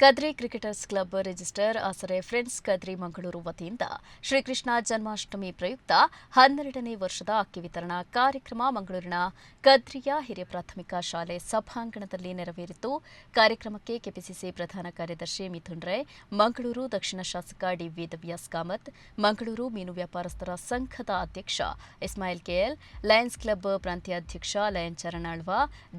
Kadri cricketers club register Asare friends Kadri Mangaluru ವತಿಯಿಂದ ಶ್ರೀಕೃಷ್ಣ ಜನ್ಮಾಷ್ಟಮಿ ಪ್ರಯುಕ್ತ ಹನ್ನೆರಡನೇ ವರ್ಷದ ಅಕ್ಕಿ ವಿತರಣಾ ಕಾರ್ಯಕ್ರಮ ಮಂಗಳೂರಿನ ಕದ್ರಿಯ ಹಿರಿಯ ಪ್ರಾಥಮಿಕ ಶಾಲೆ ಸಭಾಂಗಣದಲ್ಲಿ ನೆರವೇರಿತು. ಕಾರ್ಯಕ್ರಮಕ್ಕೆ ಕೆಪಿಸಿಸಿ ಪ್ರಧಾನ ಕಾರ್ಯದರ್ಶಿ ಮಿಥುನ್ ರೈ, ಮಂಗಳೂರು ದಕ್ಷಿಣ ಶಾಸಕ ಡಿ ವೇದವ್ಯಾಸ್ ಕಾಮತ್, ಮಂಗಳೂರು ಮೀನು ವ್ಯಾಪಾರಸ್ಥರ ಸಂಘದ ಅಧ್ಯಕ್ಷ ಇಸ್ಮಾಯಿಲ್ ಕೆಎಲ್, ಲಯನ್ಸ್ ಕ್ಲಬ್ ಪ್ರಾಂತೀಯ ಅಧ್ಯಕ್ಷ ಲಯನ್ ಚರಣಾಳ್ವ,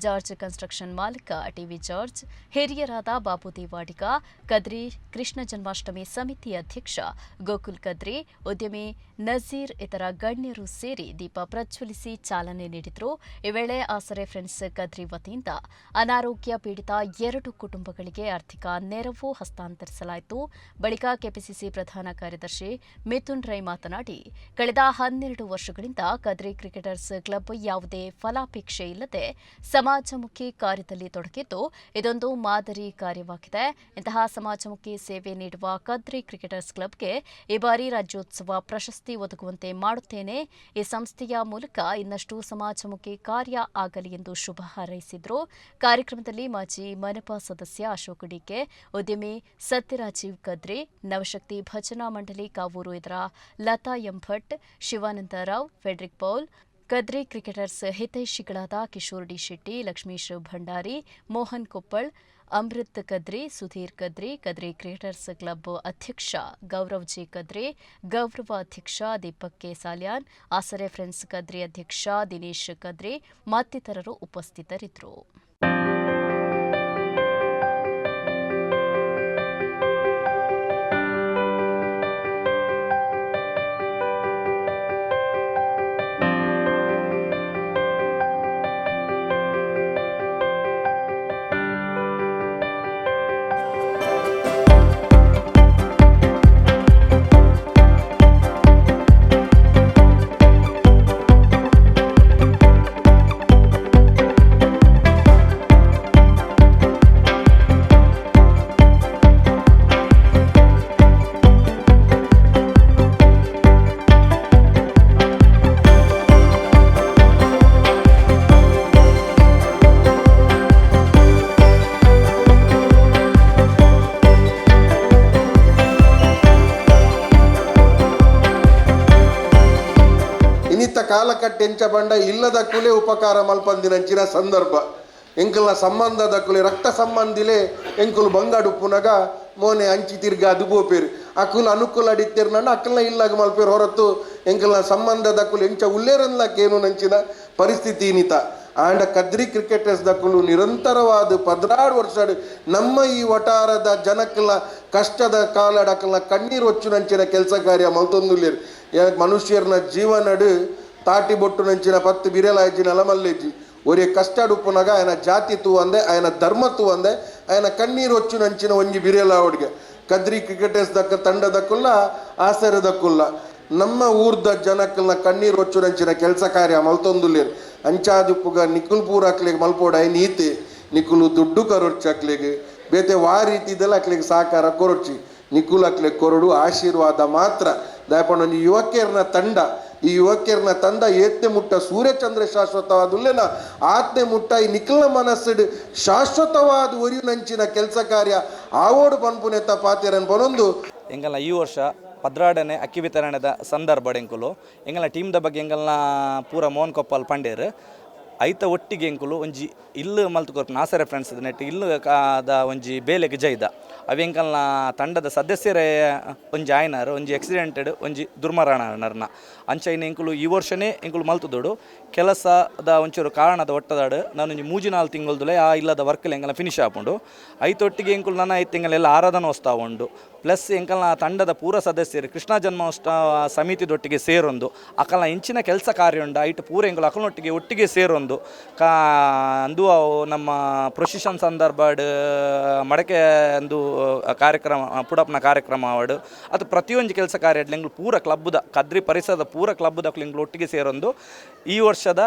ಜಾರ್ಜ್ ಕನ್ಸ್ಟ್ರಕ್ಷನ್ ಮಾಲೀಕ ಟಿವಿ ಜಾರ್ಜ್, ಹಿರಿಯರಾದ ಬಾಬು ದೇವಾಡಿಗ ಕದ್ರಿ ಕೃಷ್ಣ ಜನ್ಮಾಷ್ಟಮಿ ಸಮಿತಿ ಅಧ್ಯಕ್ಷ ಗೋಕುಲ್ ಕದ್ರಿ, ಉದ್ಯಮಿ ನಜೀರ್, ಇತರ ಗಣ್ಯರು ಸೇರಿ ದೀಪ ಪ್ರಜ್ವಲಿಸಿ ಚಾಲನೆ ನೀಡಿದರು. ಈ ವೇಳೆ ಆಸರೆ ಫ್ರೆಂಡ್ಸ್ ಕದ್ರಿ ವತಿಯಿಂದ ಅನಾರೋಗ್ಯ ಪೀಡಿತ ಎರಡು ಕುಟುಂಬಗಳಿಗೆ ಆರ್ಥಿಕ ನೆರವು ಹಸ್ತಾಂತರಿಸಲಾಯಿತು. ಬಳಿಕ ಕೆಪಿಸಿಸಿ ಪ್ರಧಾನ ಕಾರ್ಯದರ್ಶಿ ಮಿಥುನ್ ರೈ ಮಾತನಾಡಿ, ಕಳೆದ ಹನ್ನೆರಡು ವರ್ಷಗಳಿಂದ ಕದ್ರಿ ಕ್ರಿಕೆಟರ್ಸ್ ಕ್ಲಬ್ ಯಾವುದೇ ಫಲಾಪೇಕ್ಷೆ ಇಲ್ಲದೆ ಸಮಾಜಮುಖಿ ಕಾರ್ಯದಲ್ಲಿ ತೊಡಗಿದ್ದು, ಇದೊಂದು ಮಾದರಿ ಕಾರ್ಯವಾಗಿದೆ. ಇಂತಹ ಸಮಾಜಮುಖಿ ಸೇವೆ ನೀಡುವ ಕದ್ರಿ ಕ್ರಿಕೆಟರ್ಸ್ ಕ್ಲಬ್ಗೆ ಈ ಬಾರಿ ರಾಜ್ಯೋತ್ಸವ ಪ್ರಶಸ್ತಿ ಒದಗುವಂತೆ ಮಾಡುತ್ತೇನೆ. ಈ ಸಂಸ್ಥೆಯ ಮೂಲಕ ಇನ್ನಷ್ಟು ಸಮಾಜಮುಖಿ ಕಾರ್ಯ ಆಗಲಿ ಎಂದು ಶುಭ ಹಾರೈಸಿದರು. ಕಾರ್ಯಕ್ರಮದಲ್ಲಿ ಮಾಜಿ ಮನಪಾ ಸದಸ್ಯ ಅಶೋಕ್ ಡಿಕೆ, ಉದ್ಯಮಿ ಸತ್ಯರಾಜೀವ್ ಕದ್ರಿ, ನವಶಕ್ತಿ ಭಜನಾ ಮಂಡಳಿ ಕಾವೂರು ಇದರ Latha M Bhat, Shivananda Rao, Fredrick Paul, Kadri cricketers ಹಿತೈಷಿಗಳಾದ Kishore D Shetty, Lakshmish Bhandari, Mohan Koppal Amrit Kadri, Sudhir Kadri Kadri cricketers club ಅಧ್ಯಕ್ಷ ಗೌರವ್ ಜಿ ಕದ್ರಿ, ಗೌರವ ಅಧ್ಯಕ್ಷ ದೀಪಕ್ ಕೆ. ಸಾಲ್ಯಾನ್, ಆಸರೆ ಫ್ರೆಂಡ್ಸ್ ಕದ್ರಿ ಅಧ್ಯಕ್ಷ ದಿನೇಶ್ ಕದ್ರಿ, ಮತ್ತಿತರರು ಉಪಸ್ಥಿತರಿದ್ದರು. ಇನ್ನಿತ್ತ ಕಾಲಕಟ್ಟೆ ಎಂಚ ಬಂಡ ಇಲ್ಲದ ಕುಲೆ ಉಪಕಾರ ಮಲ್ಪಂದಿನಂಚಿನ ಸಂದರ್ಭ. ಎಂಕಲ್ನ ಸಂಬಂಧದ ಕುಲೆ ರಕ್ತ ಸಂಬಂಧಿಲೆ ಎಂಕುಲು ಬಂಗಾಡು ಪುನಗ ಮೋನೆ ಅಂಚಿ ತಿರ್ಗ ಅದು ಬೋಪೇರು ಅಕುಲ್ ಅನುಕೂಲ ಅಡಿತ್ತೇರು ನನ್ನ ಅಕ್ಕಲ್ನ ಇಲ್ಲಾಗ ಮಲ್ಪೇರು ಹೊರತು ಎಂಕಲ್ನ ಸಂಬಂಧದ ಕುಲು ಎಂಚ ಉಲ್ಲೇರನ್ಲಕ್ಕೇನು ನಂಚಿನ ಪರಿಸ್ಥಿತಿ ನಿತ ಆಂಡ ಕದ್ರಿ ಕ್ರಿಕೆಟರ್ಸ್ ದಕ್ಕಲು ನಿರಂತರವಾದ ಪದ್ರಾಡ್ ವರ್ಷ ನಮ್ಮ ಈ ವಟಾರದ ಜನಕ್ಕಲ್ಲ ಕಷ್ಟದ ಕಾಲಡಕ್ಕಲ್ಲ ಕಣ್ಣೀರು ಹೊಚ್ಚು ನಂಚಿನ ಕೆಲಸ ಕಾರ್ಯ ಮಲ್ತೊಂದುಲ್ಲೇರು. ಮನುಷ್ಯರನ್ನ ಜೀವನಡು ತಾಟಿ ಬೊಟ್ಟು ನಂಚಿನ ಪತ್ತು ಬಿರೆಲಾಯ್ಜಿನ ಅಲಮಲ್ಲೇಜಿ ಒರೇ ಕಷ್ಟ ಉಪ್ಪುನಾಗ ఆయన ಜಾತಿ ತೂ ಅಂದೆ ఆయన ಧರ್ಮ ತೂ ಅಂದೆ ఆయన ಕಣ್ಣೀರು ಹೊಚ್ಚು ನಂಚಿನ ಒಂಜಿ ಬಿರೆಲ ಅವಡಿಗೆ ಕದ್ರಿ ಕ್ರಿಕೆಟರ್ಸ್ ದಕ್ಕ ತಂಡದಕ್ಕುಲ್ಲ ಆಸರದಕ್ಕುಲ್ಲ ನಮ್ಮ ಊರ್ದ ಜನಕ್ಕಲ್ನ ಕಣ್ಣೀರು ಹೊಚ್ಚು ನಂಚಿನ ಕೆಲಸ ಕಾರ್ಯ ಮಲ್ತೊಂದುಲ್ಲೇರು ಅಂಚಾದಿಪ್ಪುಗ ನಿಕುಲ್ ಪೂರಾಕ್ಲಿಗೆ ಮಲ್ಪೋಡಾಯ ನೀತಿ ನಿಕುಲು ದುಡ್ಡು ಕರೊರ್ಚಾಕ್ಲಿಗೆ ಬೇತೆ ವಾ ರೀತಿದೆಲ್ಲ ಅಕ್ಲಿಗೆ ಸಹಕಾರ ಕೊರೊಚ್ಚಿ ನಿಕುಲ್ ಅಕ್ಲಿಗೆ ಕೊರಡು ಆಶೀರ್ವಾದ ಮಾತ್ರ ದಯಪಂಡ ಒಂದು ಯುವಕಿಯರ್ನ ತಂಡ ಈ ಯುವಕಿಯರ್ನ ತಂದ ಏತ್ನೆ ಮುಟ್ಟ ಸೂರ್ಯಚಂದ್ರ ಶಾಶ್ವತವಾದುಲ್ಲೆನ ಆತ್ನೆ ಮುಟ್ಟ ಈ ನಿಖಿಲ್ನ ಮನಸ್ಸು ಶಾಶ್ವತವಾದ ಒರಿಯು ನಂಚಿನ ಕೆಲಸ ಕಾರ್ಯ ಆವೋಡು ಪನ್ಪುನೆತ್ತ ಪಾತಿರನ್ ಬನೊಂದು ಹೆಂಗಲ್ಲ ಈ ವರ್ಷ ಪದ್ರಾಡನೆ ಅಕ್ಕಿ ವಿತರಣೆದ ಸಂದರ್ಭ ಎಂಕುಲು ಹೆಂಗಲ್ಲ ಟೀಮ್ದ ಬಗ್ಗೆ ಎಂಗಲ್ನ ಪೂರ ಮೋಹನ್ ಕೊಪ್ಪಲ್ ಪಂಡೇರ್ ಐತ ಒಟ್ಟಿಗೆ ಎಂಕುಲು ಒಂಜಿ ಇಲ್ಲು ಕೊರ್ಪು ನಾಸರೆ ಫ್ರೆಂಡ್ಸ್ ನೆಟ್ ಇಲ್ಲು ಕಾದ ಒಂಜಿ ಬೇಲೆಗ್ ಜೈದ. ಅವೆಂಕಲ್ನ ತಂಡದ ಸದಸ್ಯರೇ ಒಂಜಿ ಆಯ್ನಾರು, ಒಂಜಿ ಎಕ್ಸಿಡೆಂಟೆಡ್ ಒಂಜಿ ದುರ್ಮರಣರ್ನ. ಅಂಚ ಇನ್ನು ಎಂಕುಲು ಈ ವರ್ಷನೇ ಎಂಕುಲು ಮಲ್ತುದೋಡು. ಕೆಲಸದ ಒಂಚೂರು ಕಾರಣದ ಒಟ್ಟದಾಡು ನಾನು ಒಂಜಿ ಮೂಜಿ ನಾಲ್ಕು ತಿಂಗಳದಲ್ಲೇ ಆ ಇಲ್ಲದ ವರ್ಕಲ್ಲಿ ಎಂಕಲ್ಲ ಫಿನಿಶ್ ಆಪುಂಡು. ಐತೊಟ್ಟಿಗೆ ಎಂಕುಲು ನನ್ನ ಐದು ತಿಂಗಳೆಲ್ಲ ಆರಾಧನೆ ವಸ್ತಾ ಉಂಡು. ಪ್ಲಸ್ ಎಂಕಲ್ನ ತಂಡದ ಪೂರ ಸದಸ್ಯರು ಕೃಷ್ಣ ಜನ್ಮೋತ್ಸವ ಸಮಿತಿದೊಟ್ಟಿಗೆ ಸೇರೊಂದು. ಅಕಲ್ನ ಇಂಚಿನ ಕೆಲಸ ಕಾರ್ಯ ಉಂಡು. ಐಟ್ ಪೂರ ಎಂಕುಲು ಅಕಲ್ನೊಟ್ಟಿಗೆ ಒಟ್ಟಿಗೆ ಸೇರೊಂದು. ಕಾ, ಅಂದು ಅವು ನಮ್ಮ ಪ್ರೊಸಿಷನ್ ಸಂದರ್ಭಡ್ ಮಡಕೆ ಅಂದು ಕಾರ್ಯಕ್ರಮ, ಪುಡಪ್ನ ಕಾರ್ಯಕ್ರಮ ಅವಡು ಅದು ಪ್ರತಿಯೊಂದು ಕೆಲಸ ಕಾರ್ಯ ಎಂಗ್ಲು ಪೂರ ಕ್ಲಬ್ದ, ಕದ್ರಿ ಪರಿಸರದ ಪೂರ ಕ್ಲಬ್ ಕ್ಲಬ್ದ ಎಂಗ್ಲು ಒಟ್ಟಿಗೆ ಸೇರೊಂದು. ಈ ವರ್ಷದ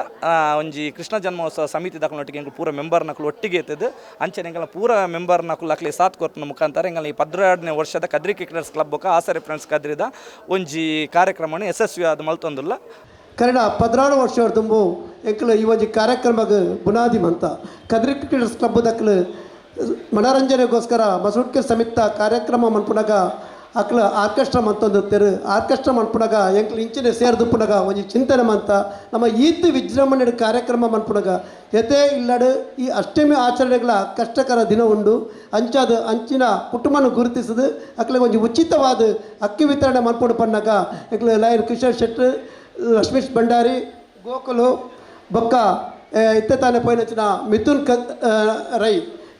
ಒಂಜಿ ಕೃಷ್ಣ ಜನ್ಮೋತ್ಸವ ಸಮಿತಿ ದಕ್ಕಲೊಟ್ಟಿಗೆ ಎಂಗ್ಳು ಪೂರ ಮೆಂಬರ್ ನಕಲು ಒಟ್ಟಿಗೆ ಎತ್ತದು ಅಂಚನೆ ಎಂಗಲ ಪೂರ ಮೆಂಬರ್ನಕ್ಕಲು ಅಕ್ಲಿ ಸಾತ್ ಕೊರ್ತನ ಮುಖಾಂತರ ಎಂಗಲ ಈ ಪದ್ರಾಡನೇ ವರ್ಷದ Kadri cricketers club Asare friends ಕದ್ರಿದ ಒಂಜಿ ಕಾರ್ಯಕ್ರಮವನ್ನು ಯಶಸ್ವಿ ಆದ ಮಲ್ತೊಂದುಲ್ಲ. ಕನ್ನಡ ಪದ್ನಾರು ವರ್ಷ ತುಂಬು ಎಂಕಲು ಈ ಒಂಜಿ ಕಾರ್ಯಕ್ರಮಕ್ಕೆ ಬುನಾದಿ ಮಂತ. ಕದ್ರಿ ಕ್ರಿಕೆಟರ್ಸ್ ಕ್ಲಬ್ ದಕ್ಕಲು ಮನರಂಜನೆಗೋಸ್ಕರ ಮಸೂಟ್ಕೆ ಸಮಿತ ಕಾರ್ಯಕ್ರಮ ಮನ್ಪುನಗ ಅಕ್ಲ ಆರ್ಕೆಸ್ಟ್ರಾ ಮಂತೊಂದು ತೆರು. ಆರ್ಕೆಸ್ಟ್ರಾ ಮನ್ಪುನಗ ಎಂಕ್ಲ ಇಂಚಿನ ಸೇರ್ದು ಪುನಗ ಒಂಜಿ ಚಿಂತನೆ ಮಂತ. ನಮ್ಮ ಈತ್ ವಿಜೃಂಭಣೆ ಕಾರ್ಯಕ್ರಮ ಮನ್ಪುನಗ ಯತೆ ಇಲ್ಲಡು ಈ ಅಷ್ಟಮಿ ಆಚರಣೆಗಳ ಕಷ್ಟಕರ ದಿನ ಉಂಡು. ಅಂಚಾದ ಅಂಚಿನ ಕುಟುಂಬನ ಗುರುತಿಸದು ಅಕ್ಲಿಗೆ ಒಂಜಿ ಉಚಿತವಾದ ಅಕ್ಕಿ ವಿತರಣೆ ಮನ್ಪುಡು ಪನ್ನಗ. ಎಕ್ಲ ಲಾಯರ್ ಕಿಶೋರ್ ಶೆಟ್ಟಿ ರಶ್ಮಿಶ್ ಭಂಡಾರಿ, ಗೋಕುಲು, ಬೊಕ್ಕ ಇತ್ತೆ ತಾನೇ ಪೋಯಿನಂಚಿನ ಮಿಥುನ್ ಕ ರೈ.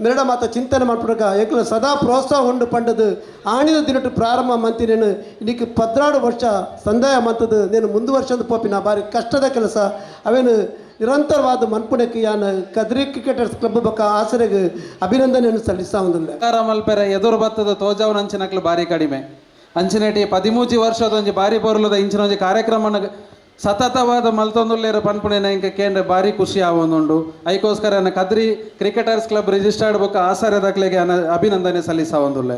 ಮಿರಡ ಮಾತ ಚಿಂತನೆ ಮಾಡ್ಬಿಡಕ ಏಕಲ ಸದಾ ಪ್ರೋತ್ಸಾಹ ಉಂಡು ಪಂಡದು ಆಣಿದ ದಿನಟ್ಟು ಪ್ರಾರಂಭ ಮಂತಿನೇನು ಇನ್ನಿಕ್ಕೆ ಪದ್ನಾಡು ವರ್ಷ ಸಂದಾಯ ಮಂತದ, ನೀನು ವರ್ಷದ ಪೋಪಿನ ಭಾರಿ ಕಷ್ಟದ ಕೆಲಸ. ಅವೇನು ನಿರಂತರವಾದ ಮನ್ಪುಣಕ್ಕೆ ಯಾನ ಕದ್ರಿ ಕ್ರಿಕೆಟರ್ಸ್ ಕ್ಲಬ್ ಬಕ್ಕ ಆಸರೆಗೆ ಅಭಿನಂದನೆಯನ್ನು ಸಲ್ಲಿಸ್ತಾ ಒಂದಿಲ್ಲ ಮಲ್ಪೆರೆ ಎದುರು ಬತ್ತದ ತೋಜಾವ್ ಅಂಚಿನಕ್ಲು ಭಾರಿ ಕಡಿಮೆ. ಅಂಚಿನಟಿ ಪದಿಮೂಜಿ ವರ್ಷದೊಂದು ಬಾರಿ ಬೊರ್ಲದ ಇಂಚಿನ ಒಂದು ಕಾರ್ಯಕ್ರಮನ ಸತತವಾದ ಮಲ್ತೊಂದುಲ್ಲೇರ ಪನ್ಪುಣೆನ ಇಂಕ ಕೇಂದ್ರ ಬಾರಿ ಖುಷಿ ಆವೊಂದುಂಡು ಐಕೋಸ್ಕರ ಕದ್ರಿ ಕ್ರಿಕೆಟರ್ಸ್ ಕ್ಲಬ್ ರಿಜಿಸ್ಟರ್ಡ್ ಬೊಕ್ಕ ಅನ, ಅಭಿನಂದನೆ ಸಲ್ಲಿಸ ಒಂದುಲ್ಲೆ